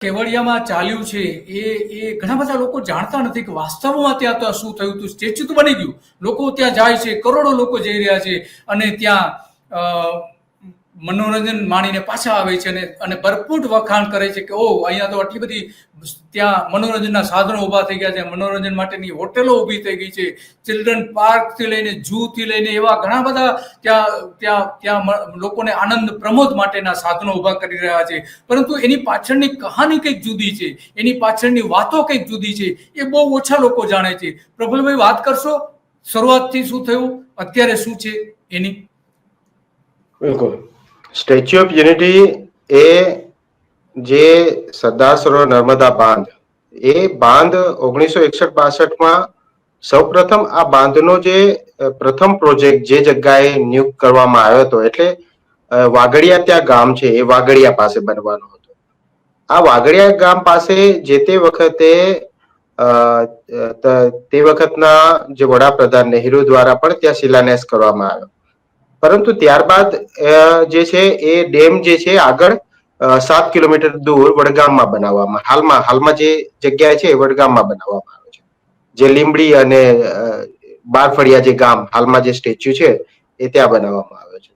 કેવડિયામાં ચાલ્યું છે એ એ ઘણા બધા લોકો જાણતા નથી કે વાસ્તવમાં ત્યાં તો શું થયું હતું, સ્ટેચ્યુ તો બની ગયું. લોકો ત્યાં જાય છે, કરોડો લોકો જઈ રહ્યા છે અને ત્યાં મનોરંજન માણીને પાછા આવે છે અને અને ભરપૂર વખાણ કરે છે કે ઓ અહીંયા તો આટલી બધી ત્યાં મનોરંજનના સાધનો ઊભા થઈ ગયા છે. મનોરંજન માટેની હોટેલો ઊભી થઈ ગઈ છે. ચિલ્ડ્રન પાર્કથી લઈને ઝૂથી લઈને એવા ઘણા બધા ત્યાં ત્યાં ત્યાં લોકોને આનંદ પ્રમોદ માટેના સાધનો ઊભા કરી રહ્યા છે. પરંતુ એની પાછળની કહાની કંઈક જુદી છે. એની પાછળની વાતો કંઈક જુદી છે. એ બહુ ઓછા લોકો જાણે છે. પ્રફુલભાઈ વાત કરશો? શરૂઆતથી શું થયું? અત્યારે શું છે એની? બિલકુલ. સ્ટેચ્યુ ઓફ યુનિટી એ જે સરદાર સરોવર નર્મદા બાંધ, એ બાંધ ઓગણીસો એકસઠ બાસઠમાં સૌપ્રથમ આ બાંધનો જે પ્રથમ પ્રોજેક્ટ જે જગ્યાએ નિયુક્ત કરવામાં આવ્યો હતો, એટલે વાઘડિયા ત્યાં ગામ છે, એ વાગડિયા પાસે બનવાનો હતો. આ વાગડિયા ગામ પાસે જે તે વખતે તે વખતના જે વડાપ્રધાન નહેરુ દ્વારા પણ ત્યાં શિલાન્યાસ કરવામાં આવ્યો. પરંતુ ત્યારબાદ જે છે એ ડેમ જે છે આગળ સાત કિલોમીટર દૂર વડગામમાં બનાવવામાં, હાલમાં હાલમાં જે જગ્યાએ છે એ વડગામમાં બનાવવામાં આવે છે. જે લીંબડી અને બારફળિયા જે ગામ, હાલમાં જે સ્ટેચ્યુ છે એ ત્યાં બનાવવામાં આવે છે.